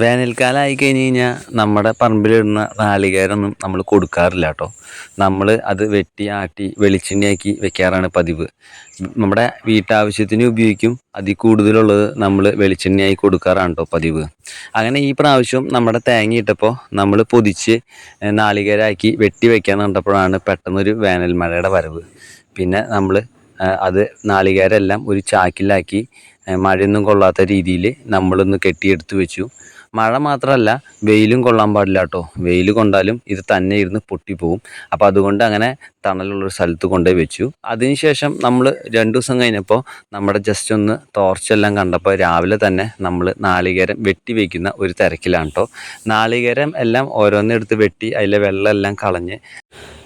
വേനൽക്കാലമായി കഴിഞ്ഞ് കഴിഞ്ഞാൽ നമ്മുടെ പറമ്പിലിടുന്ന നാളികേരൊന്നും നമ്മൾ കൊടുക്കാറില്ല കേട്ടോ നമ്മൾ അത് വെട്ടി ആട്ടി വെളിച്ചെണ്ണയാക്കി വെക്കാറാണ് പതിവ്. നമ്മുടെ വീട്ടാവശ്യത്തിന് ഉപയോഗിക്കും അതിൽ കൂടുതലുള്ളത് നമ്മൾ വെളിച്ചെണ്ണയായി കൊടുക്കാറാണ് കേട്ടോ പതിവ്. അങ്ങനെ ഈ പ്രാവശ്യം നമ്മുടെ തേങ്ങ ഇട്ടപ്പോൾ നമ്മൾ പൊതിച്ച് നാളികേരാക്കി വെട്ടി വെക്കാൻ കണ്ടപ്പോഴാണ് പെട്ടെന്നൊരു വേനൽ മഴയുടെ വരവ്. പിന്നെ നമ്മൾ അത് നാളികേരെല്ലാം ഒരു ചാക്കിലാക്കി മഴയൊന്നും കൊള്ളാത്ത രീതിയിൽ നമ്മളൊന്ന് കെട്ടിയെടുത്ത് വെച്ചു. മഴ മാത്രമല്ല വെയിലും കൊള്ളാൻ പാടില്ല കേട്ടോ. വെയിൽ കൊണ്ടാലും ഇത് തന്നെ ഇരുന്ന് പൊട്ടിപ്പോവും. അപ്പോൾ അതുകൊണ്ട് അങ്ങനെ തണലുള്ളൊരു സ്ഥലത്ത് കൊണ്ടുപോയി വെച്ചു. അതിനുശേഷം നമ്മൾ രണ്ട് ദിവസം കഴിഞ്ഞപ്പോൾ നമ്മുടെ ജസ്റ്റ് ഒന്ന് ടോർച്ചെല്ലാം കണ്ടപ്പോൾ രാവിലെ തന്നെ നമ്മൾ നാളികേരം വെട്ടി വയ്ക്കുന്ന ഒരു തിരക്കിലാണ് കേട്ടോ. നാളികേരം എല്ലാം ഓരോന്നെടുത്ത് വെട്ടി അതിലെ വെള്ളമെല്ലാം കളഞ്ഞ്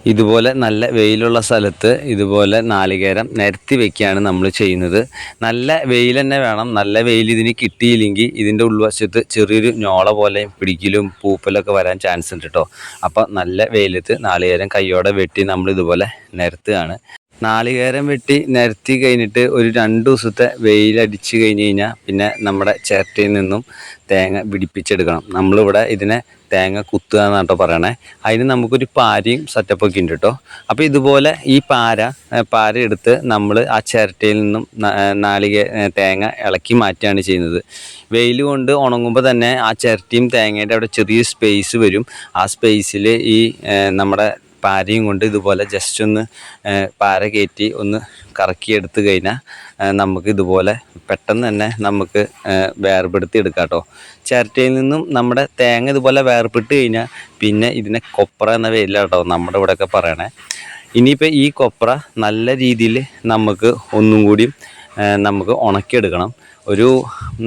ഇതുപോലെ നല്ല വെയിലുള്ള സ്ഥലത്ത് ഇതുപോലെ നാളികേരം നിരത്തി വെക്കുകയാണ് നമ്മൾ ചെയ്യുന്നത്. നല്ല വെയിൽ തന്നെ വേണം. നല്ല വെയിൽ ഇതിന് കിട്ടിയില്ലെങ്കിൽ ഇതിന്റെ ഉൾവശത്ത് ചെറിയൊരു ഞോള പോലെ പിടിക്കലും പൂപ്പലൊക്കെ വരാൻ ചാൻസ് ഉണ്ട് കേട്ടോ അപ്പം നല്ല വെയിലത്ത് നാളികേരം കയ്യോടെ വെട്ടി നമ്മൾ ഇതുപോലെ നിരത്തുകയാണ്. നാളികേരം വെട്ടി നിരത്തി കഴിഞ്ഞിട്ട് ഒരു രണ്ട് ദിവസത്തെ വെയിലടിച്ച് കഴിഞ്ഞ് കഴിഞ്ഞാൽ പിന്നെ നമ്മുടെ ചിരട്ടയിൽ നിന്നും തേങ്ങ പിടിപ്പിച്ചെടുക്കണം. നമ്മളിവിടെ ഇതിനെ തേങ്ങ കുത്തുക എന്നാണ് കേട്ടോ പറയണേ. അതിന് നമുക്കൊരു പാരയും സെറ്റപ്പൊക്കെ ഉണ്ട് കേട്ടോ. അപ്പോൾ ഇതുപോലെ ഈ പാര പാര എടുത്ത് നമ്മൾ ആ ചിരട്ടയിൽ നിന്നും നാളികേ തേങ്ങ ഇളക്കി മാറ്റുകയാണ് ചെയ്യുന്നത്. വെയിൽ കൊണ്ട് ഉണങ്ങുമ്പോൾ തന്നെ ആ ചിരട്ടയും തേങ്ങയുടെ അവിടെ ചെറിയ സ്പേസ് വരും. ആ സ്പേസിൽ ഈ നമ്മുടെ പാരയും കൊണ്ട് ഇതുപോലെ ജസ്റ്റ് ഒന്ന് പാര കയറ്റി ഒന്ന് കറക്കി എടുത്തു കഴിഞ്ഞാൽ നമുക്ക് ഇതുപോലെ പെട്ടെന്ന് തന്നെ നമുക്ക് വേർപെടുത്തി എടുക്കാം കേട്ടോ ചിരട്ടയിൽ നിന്നും നമ്മുടെ തേങ്ങ ഇതുപോലെ വേർപെട്ട് കഴിഞ്ഞാൽ പിന്നെ ഇതിനെ കൊപ്ര എന്ന പേരില്ല കേട്ടോ നമ്മുടെ ഇവിടെയൊക്കെ പറയണേ. ഇനിയിപ്പോൾ ഈ കൊപ്ര നല്ല രീതിയിൽ നമുക്ക് ഒന്നും കൂടി ഏ, നമുക്ക് ഉണക്കിയെടുക്കണം. ഒരു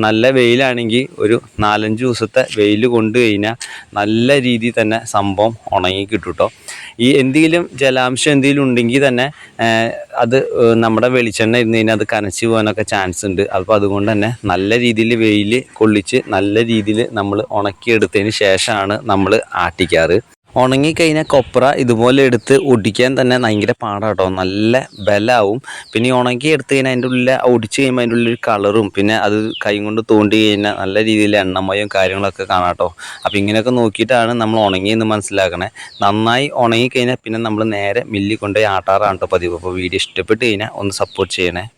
നല്ല വെയിലാണെങ്കിൽ ഒരു നാലഞ്ച് ദിവസത്തെ വെയിൽ കൊണ്ട് കഴിഞ്ഞാൽ നല്ല രീതിയിൽ തന്നെ സംഭവം ഉണങ്ങി കിട്ടും കേട്ടോ. ഈ എന്തെങ്കിലും ജലാംശം എന്തെങ്കിലും ഉണ്ടെങ്കിൽ തന്നെ അത് നമ്മുടെ വെളിച്ചെണ്ണ ഇരുന്ന് കഴിഞ്ഞാൽ അത് കനച്ച് പോകാനൊക്കെ ചാൻസ് ഉണ്ട്. അപ്പോൾ അതുകൊണ്ട് തന്നെ നല്ല രീതിയിൽ വെയിൽ കൊള്ളിച്ച് നല്ല രീതിയിൽ നമ്മൾ ഉണക്കിയെടുത്തതിന് ശേഷമാണ് നമ്മൾ ആട്ടിക്കാറ്. ഉണങ്ങിക്കഴിഞ്ഞാൽ കൊപ്ര ഇതുപോലെ എടുത്ത് ഒടിക്കാൻ തന്നെ ഭയങ്കര പാടാണ് കേട്ടോ നല്ല ബലമാവും പിന്നെ ഈ ഉണക്കി എടുത്ത് കഴിഞ്ഞാൽ അതിന്റെ ഉള്ളിൽ ഒടിച്ച് കഴിയുമ്പോൾ അതിന്റെ ഉള്ളിൽ കളറും. പിന്നെ അത് കൈ കൊണ്ട് തോണ്ടി കഴിഞ്ഞാൽ നല്ല രീതിയിൽ എണ്ണമയം കാര്യങ്ങളൊക്കെ കാണാം കേട്ടോ അപ്പോൾ ഇങ്ങനെയൊക്കെ നോക്കിയിട്ടാണ് നമ്മൾ ഉണങ്ങിയെന്ന് മനസ്സിലാക്കണേ. നന്നായി ഉണങ്ങിക്കഴിഞ്ഞാൽ പിന്നെ നമ്മൾ നേരെ മില്ലിൽ ആട്ടാറാണ് കേട്ടോ പതിവ്. അപ്പോൾ വീഡിയോ ഇഷ്ടപ്പെട്ട് കഴിഞ്ഞാൽ ഒന്ന് സപ്പോർട്ട് ചെയ്യണേ.